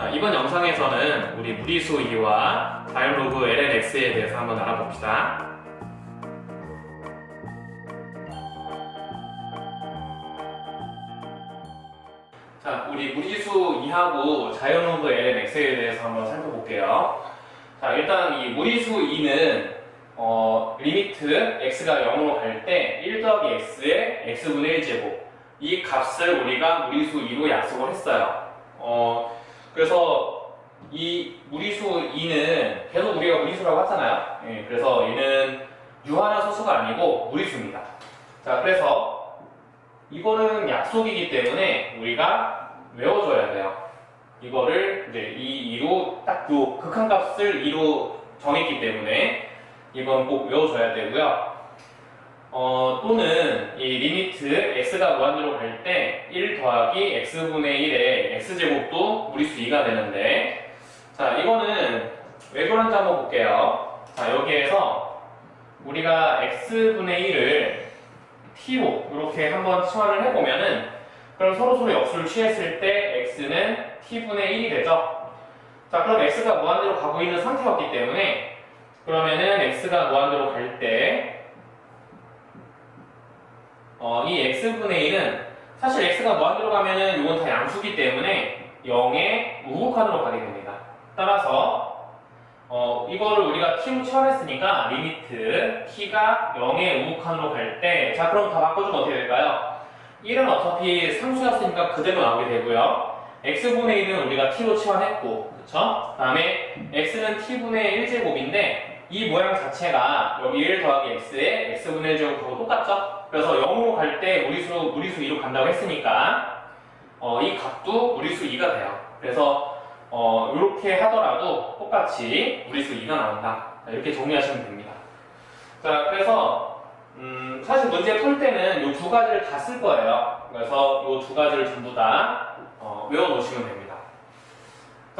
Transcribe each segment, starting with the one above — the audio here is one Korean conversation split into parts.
자, 이번 영상에서는 우리 무리수 2와 자연로그 lnx에 대해서 한번 알아봅시다. 자, 우리 무리수 2하고 자연로그 lnx에 대해서 한번 살펴볼게요. 자, 일단 이 무리수 2는 어, 리미트 x가 0으로 갈 때 1 더하기 x의 x분의 1제곱 이 값을 우리가 무리수 2로 약속을 했어요. 어, 그래서 이 무리수 2는 계속 우리가 무리수라고 하잖아요. 예, 그래서 얘는 유한한 소수가 아니고 무리수입니다. 자, 그래서 이거는 약속이기 때문에 우리가 외워줘야 돼요. 이거를 이제 이 2로 딱 요 극한값을 2로 정했기 때문에 이건 꼭 외워줘야 되고요. 어, 또는 이 리미트 x가 무한대로 갈 때 1 더하기 x분의 1의 x제곱도 무리수 2가 되는데 자 이거는 왜 그런지 한번 볼게요. 자 여기에서 우리가 x분의 1을 t로 이렇게 한번 치환을 해보면은 그럼 서로 서로 역수를 취했을 때 x는 t분의 1이 되죠? 자 그럼 x가 무한대로 가고 있는 상태였기 때문에 그러면은 x가 무한대로 갈때 어, 이 x분의 1은 사실 x가 무한대로 가면은 이건 다 양수기 때문에 0의 우극한으로 가게 됩니다. 따라서 어, 이거를 우리가 t로 치환했으니까 리미트 t가 0의 우극한으로 갈 때 자 그럼 다 바꿔주면 어떻게 될까요? 1은 어차피 상수였으니까 그대로 나오게 되고요. x분의 1은 우리가 t로 치환했고 그쵸? 다음에 x는 t분의 1제곱인데 이 모양 자체가 여기 1 더하기 x에 x분의 1제곱하고 똑같죠? 그래서 0으로 갈 때 무리수, 무리수 2로 간다고 했으니까 어, 이 값도 무리수 2가 돼요. 그래서 어, 이렇게 하더라도 똑같이 무리수 2가 나온다. 자, 이렇게 정리하시면 됩니다. 자, 그래서 음, 사실 문제 풀 때는 이 두 가지를 다 쓸 거예요. 그래서 이 두 가지를 전부 다 어, 외워놓으시면 됩니다.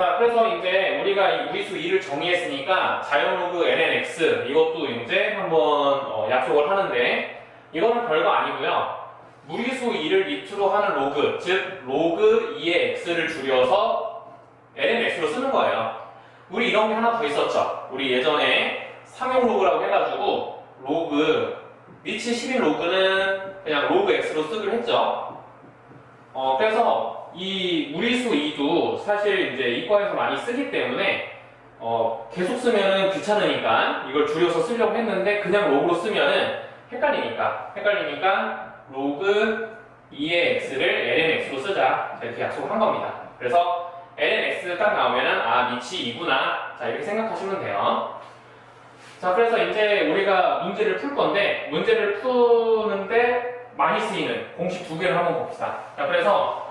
자, 그래서 이제 우리가 이 무리수 2를 정의했으니까 자연로그 lnx 이것도 이제 한번 어, 약속을 하는데 이거는 별거 아니고요. 무리수 2를 밑으로 하는 로그, 즉 로그 2의 x를 줄여서 lnx로 쓰는 거예요. 우리 이런 게 하나 더 있었죠. 우리 예전에 상용 로그라고 해가지고 로그 위치 11 로그는 그냥 로그 x로 쓰기로 했죠. 어, 그래서 이 무리수 2도 사실 이제 이과에서 많이 쓰기 때문에 어, 계속 쓰면은 귀찮으니까 이걸 줄여서 쓰려고 했는데 그냥 로그로 쓰면은 헷갈리니까 헷갈리니까 로그 2의 x를 lnx로 쓰자 자, 이렇게 약속을 한 겁니다. 그래서 lnx 딱 나오면은 아 밑이 2구나 자 이렇게 생각하시면 돼요. 자 그래서 이제 우리가 문제를 풀 건데 문제를 푸는데 많이 쓰이는 공식 두 개를 한번 봅시다. 자 그래서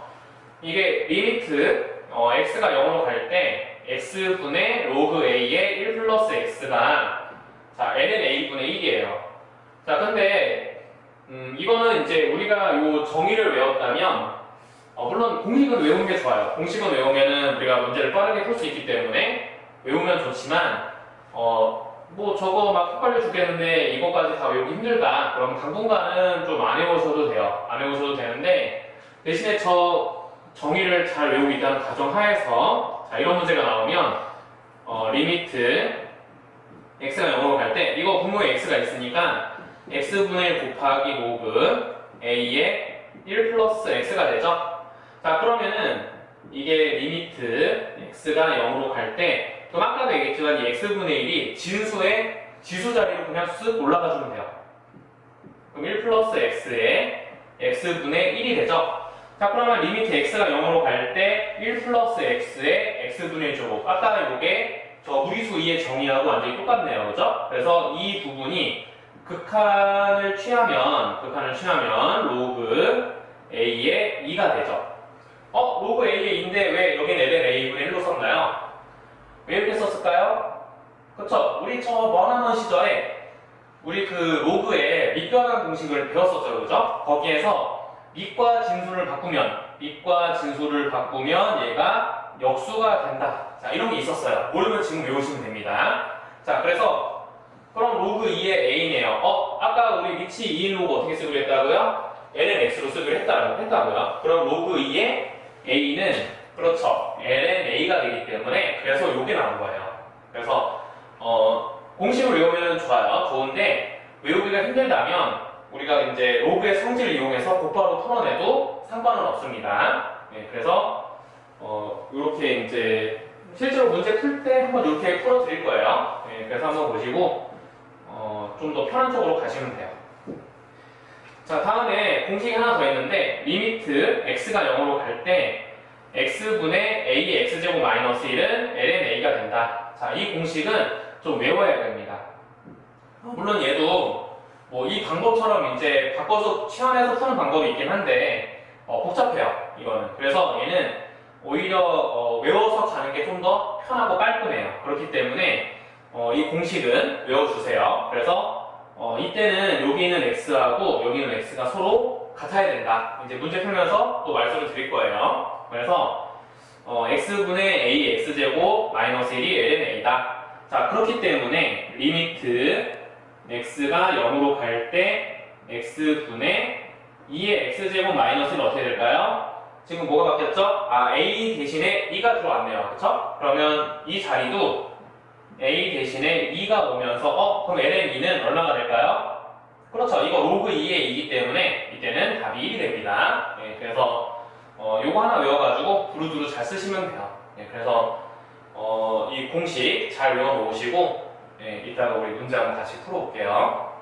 이게 리미트 어, x가 0으로 갈 때 x분의 로그 a의 1 플러스 x가 자 n은 a분의 1이에요. 자, 근데 음, 이거는 이제 우리가 요 정의를 외웠다면 어, 물론 공식은 외우는 게 좋아요. 공식은 외우면은 우리가 문제를 빠르게 풀 수 있기 때문에 외우면 좋지만 어, 뭐 저거 막 헷갈려 죽겠는데 이거까지 다 외우기 힘들다. 그럼 당분간은 좀 안 외우셔도 돼요. 안 외우셔도 되는데 대신에 저 정의를 잘 외우고 있다는 가정 하에서 자 이런 문제가 나오면 어, 리미트 x가 0으로 갈 때 이거 분모에 x가 있으니까 x분의 1 곱하기 로그 a의 1 플러스 x가 되죠? 자 그러면은 이게 리미트 x가 0으로 갈 때 그럼 아까도 얘기했지만 이 x분의 1이 진수의 지수 자리로 그냥 쓱 올라가 주면 돼요. 그럼 1 플러스 x의 x분의 1이 되죠? 자 그러면 리미트 x가 0으로 갈 때 1 플러스 x의 x분의 제곱 아까 이게 저 무리수 2의 정의하고 완전히 똑같네요. 그죠? 그래서 이 부분이 극한을 취하면 극한을 취하면 로그 a의 2가 되죠. 어? 로그 a의 2인데 왜 여긴 ln a분의 1로 썼나요? 왜 이렇게 썼을까요? 그쵸? 우리 저 머나먼 시절에 우리 그 로그의 밑변환 공식을 배웠었죠. 그죠? 거기에서 밑과 진수를 바꾸면 밑과 진수를 바꾸면 얘가 역수가 된다. 자, 이런 게 있었어요. 모르면 지금 외우시면 됩니다. 자, 그래서 그럼 로그 2의 a네요. 어, 아까 우리 밑이 2인 로그 어떻게 쓰기로 했다고요? n은 x로 쓰기로 했다고, 했다고요. 그럼 로그 2의 a는 그렇죠. LNA가 되기 때문에 그래서 요게 나온 거예요. 그래서 어, 공식을 외우면 좋아요. 좋은데 외우기가 힘들다면 우리가 이제 로그의 성질을 이용해서 곧바로 털어내도 상관은 없습니다. 네, 그래서 어, 이렇게 이제 실제로 문제 풀 때 한번 이렇게 풀어 드릴 거예요. 네, 그래서 한번 보시고 어, 좀 더 편한 쪽으로 가시면 돼요. 자, 다음에 공식이 하나 더 있는데 리미트 x가 0으로 갈 때 x분의 a x제곱 마이너스 1은 ln a가 된다. 자, 이 공식은 좀 외워야 됩니다. 물론 얘도 뭐 이 방법처럼 이제 바꿔서 치환해서 푸는 방법이 있긴 한데 어, 복잡해요. 이거는. 그래서 얘는 오히려 어, 외워서 가는 게 좀 더 편하고 깔끔해요. 그렇기 때문에 어, 이 공식은 외워주세요. 그래서 어, 이때는 여기는 x하고 여기는 x가 서로 같아야 된다. 이제 문제 풀면서 또 말씀을 드릴 거예요. 그래서 어, x분의 a x제곱 마이너스 1이 ln a다. 자 그렇기 때문에 리미트 x가 0으로 갈 때 x분의 2의 x제곱 마이너스 1은 어떻게 될까요? 지금 뭐가 바뀌었죠? 아 a 대신에 2가 들어왔네요. 그렇죠? 그러면 이 자리도 a 대신에 2가 오면서 어 그럼 ln 2는 얼마가 될까요? 그렇죠. 이거 로그 2의 2이기 때문에 이때는 답이 1이 됩니다. 예, 그래서 어, 요거 하나 외워가지고 두루두루 잘 쓰시면 돼요. 예, 그래서 어, 이 공식 잘 외워놓으시고 예, 이따가 우리 문제 한번 같이 풀어볼게요.